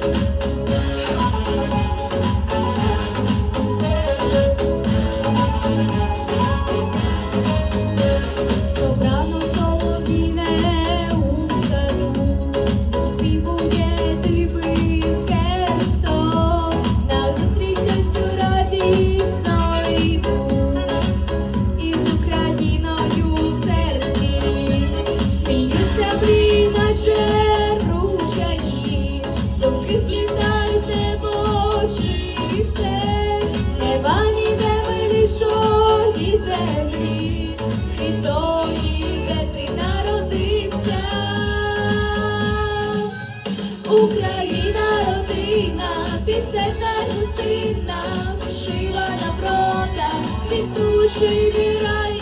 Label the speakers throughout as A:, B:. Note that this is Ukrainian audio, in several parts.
A: Thank you. Землі від тої, де ти народився, Україна, родина, пісенна частина, вшила на продаж, від душі вірає.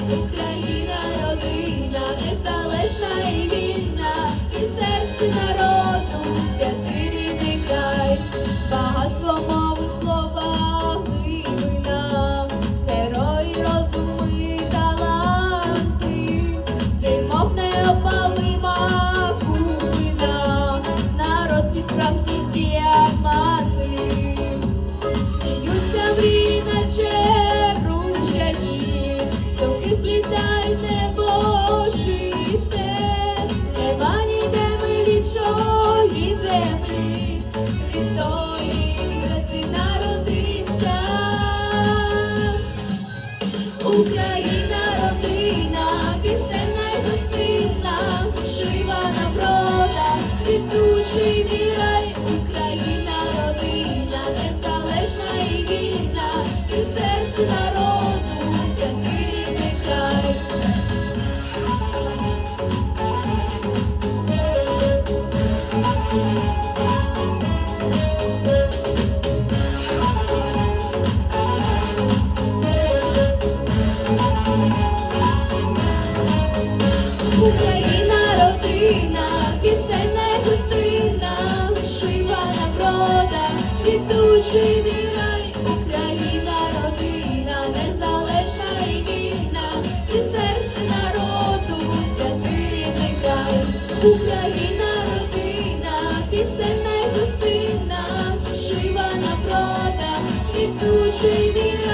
A: Чи Україна, родина, незалежна і вільна, і серце народу, святий край, Україна, родина, пісенна й шива на прода, квітучий мій.